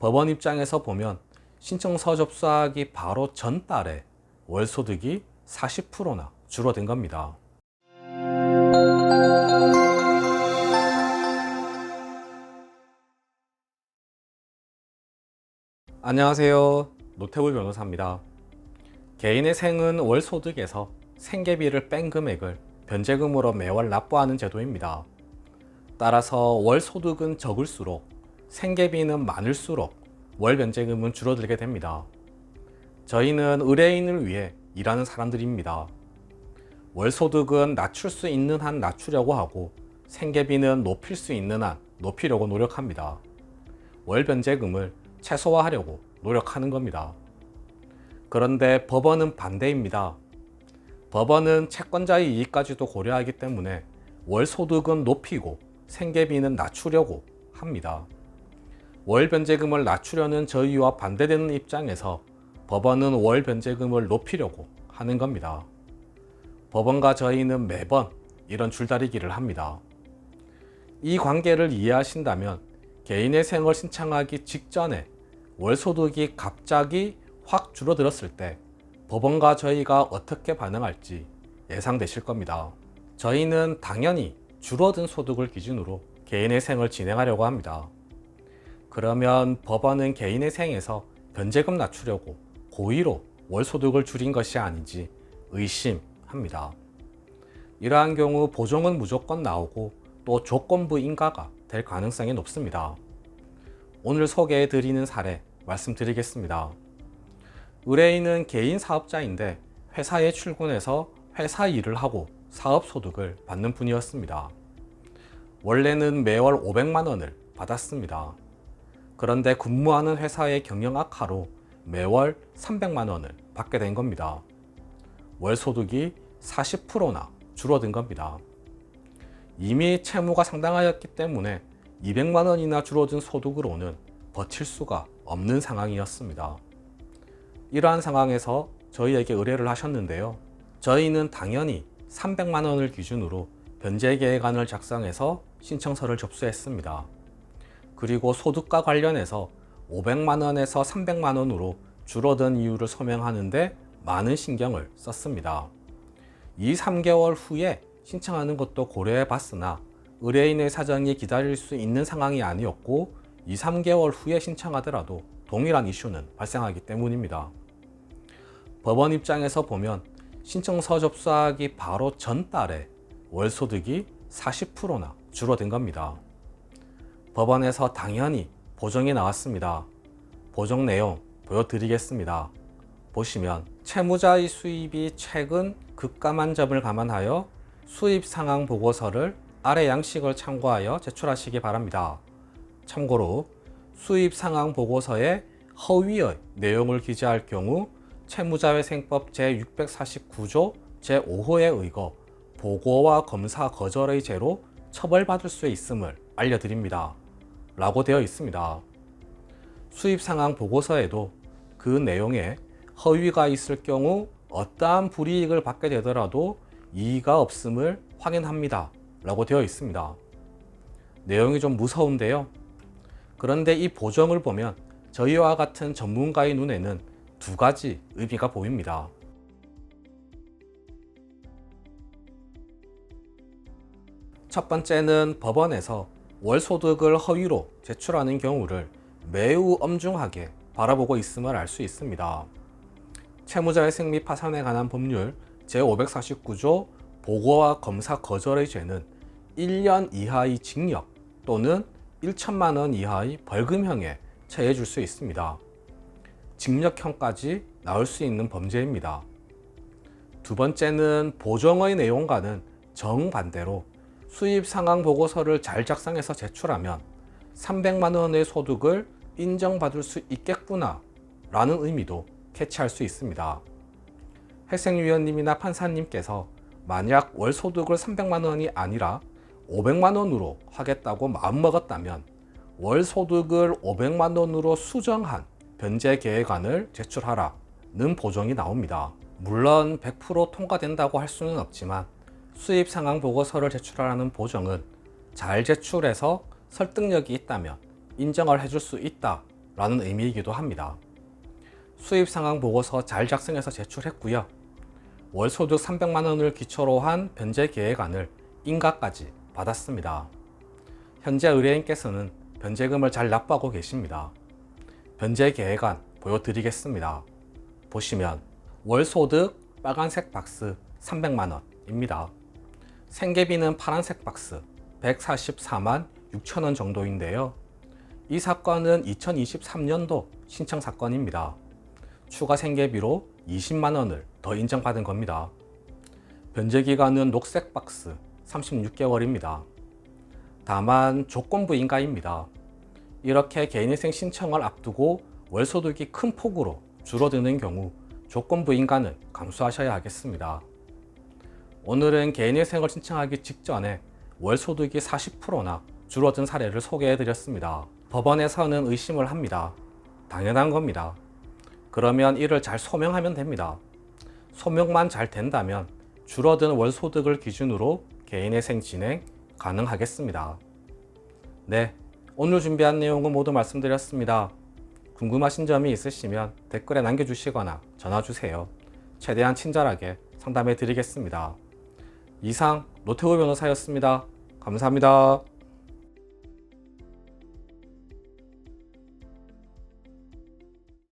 법원 입장에서 보면 신청서 접수하기 바로 전달에 월소득이 40%나 줄어든 겁니다. 안녕하세요. 노태우 변호사입니다. 개인의 생은 월소득에서 생계비를 뺀 금액을 변제금으로 매월 납부하는 제도입니다. 따라서 월소득은 적을수록 생계비는 많을수록 월 변제금은 줄어들게 됩니다. 저희는 의뢰인을 위해 일하는 사람들입니다. 월 소득은 낮출 수 있는 한 낮추려고 하고 생계비는 높일 수 있는 한 높이려고 노력합니다. 월 변제금을 최소화하려고 노력하는 겁니다. 그런데 법원은 반대입니다. 법원은 채권자의 이익까지도 고려하기 때문에 월 소득은 높이고 생계비는 낮추려고 합니다. 월 변제금을 낮추려는 저희와 반대되는 입장에서 법원은 월 변제금을 높이려고 하는 겁니다. 법원과 저희는 매번 이런 줄다리기를 합니다. 이 관계를 이해하신다면 개인의 생을 신청하기 직전에 월 소득이 갑자기 확 줄어들었을 때 법원과 저희가 어떻게 반응할지 예상되실 겁니다. 저희는 당연히 줄어든 소득을 기준으로 개인의 생을 진행하려고 합니다. 그러면 법원은 개인의 생에서 변제금 낮추려고 고의로 월소득을 줄인 것이 아닌지 의심합니다. 이러한 경우 보정은 무조건 나오고 또 조건부 인가가 될 가능성이 높습니다. 오늘 소개해 드리는 사례 말씀드리겠습니다. 의뢰인은 개인 사업자인데 회사에 출근해서 회사 일을 하고 사업 소득을 받는 분이었습니다. 원래는 매월 500만 원을 받았습니다. 그런데 근무하는 회사의 경영 악화로 매월 300만 원을 받게 된 겁니다. 월 소득이 40%나 줄어든 겁니다. 이미 채무가 상당하였기 때문에 200만 원이나 줄어든 소득으로는 버틸 수가 없는 상황이었습니다. 이러한 상황에서 저희에게 의뢰를 하셨는데요. 저희는 당연히 300만 원을 기준으로 변제 계획안을 작성해서 신청서를 접수했습니다. 그리고 소득과 관련해서 500만 원에서 300만 원으로 줄어든 이유를 소명하는데 많은 신경을 썼습니다. 이 3개월 후에 신청하는 것도 고려해 봤으나 의뢰인의 사정이 기다릴 수 있는 상황이 아니었고 2, 3개월 후에 신청하더라도 동일한 이슈는 발생하기 때문입니다. 법원 입장에서 보면 신청서 접수하기 바로 전달에 월소득이 40%나 줄어든 겁니다. 법원에서 당연히 보정이 나왔습니다. 보정 내용 보여드리겠습니다. 보시면 채무자의 수입이 최근 급감한 점을 감안하여 수입 상황 보고서를 아래 양식을 참고하여 제출하시기 바랍니다. 참고로 수입 상황 보고서에 허위의 내용을 기재할 경우 채무자회생법 제649조 제5호에 의거 보고와 검사 거절의 죄로 처벌받을 수 있음을 알려드립니다. 라고 되어 있습니다. 수입 상황 보고서에도 그 내용에 허위가 있을 경우 어떠한 불이익을 받게 되더라도 이의가 없음을 확인합니다. 라고 되어 있습니다. 내용이 좀 무서운데요. 그런데 이 보정을 보면 저희와 같은 전문가의 눈에는 두 가지 의미가 보입니다. 첫 번째는 법원에서 월 소득을 허위로 제출하는 경우를 매우 엄중하게 바라보고 있음을 알 수 있습니다. 채무자의 생미 파산에 관한 법률 제549조 보고와 검사 거절의 죄는 1년 이하의 징역 또는 1천만 원 이하의 벌금형에 처해질 수 있습니다. 징역형까지 나올 수 있는 범죄입니다. 두 번째는 보정의 내용과는 정반대로 수입 상황 보고서를 잘 작성해서 제출하면 300만 원의 소득을 인정받을 수 있겠구나 라는 의미도 캐치할 수 있습니다. 회생위원님이나 판사님께서 만약 월 소득을 300만 원이 아니라 500만 원으로 하겠다고 마음먹었다면 월 소득을 500만 원으로 수정한 변제 계획안을 제출하라는 보정이 나옵니다. 물론 100% 통과된다고 할 수는 없지만 수입 상황 보고서를 제출하라는 보정은 잘 제출해서 설득력이 있다면 인정을 해줄 수 있다 라는 의미이기도 합니다. 수입 상황 보고서 잘 작성해서 제출했고요. 월 소득 300만 원을 기초로 한 변제 계획안을 인가까지 받았습니다. 현재 의뢰인께서는 변제금을 잘 납부하고 계십니다. 변제 계획안 보여드리겠습니다. 보시면 월 소득 빨간색 박스 300만 원입니다. 생계비는 파란색 박스 144만 6천 원 정도인데요. 이 사건은 2023년도 신청 사건입니다. 추가 생계비로 20만 원을 더 인정받은 겁니다. 변제 기간은 녹색 박스 36개월입니다. 다만 조건부 인가입니다. 이렇게 개인회생 신청을 앞두고 월소득이 큰 폭으로 줄어드는 경우 조건부 인가는 감수하셔야 하겠습니다. 오늘은 개인회생을 신청하기 직전에 월 소득이 40%나 줄어든 사례를 소개해 드렸습니다. 법원에서는 의심을 합니다. 당연한 겁니다. 그러면 이를 잘 소명하면 됩니다. 소명만 잘 된다면 줄어든 월 소득을 기준으로 개인회생 진행 가능하겠습니다. 네, 오늘 준비한 내용은 모두 말씀드렸습니다. 궁금하신 점이 있으시면 댓글에 남겨주시거나 전화 주세요. 최대한 친절하게 상담해 드리겠습니다. 이상 노태우 변호사였습니다. 감사합니다.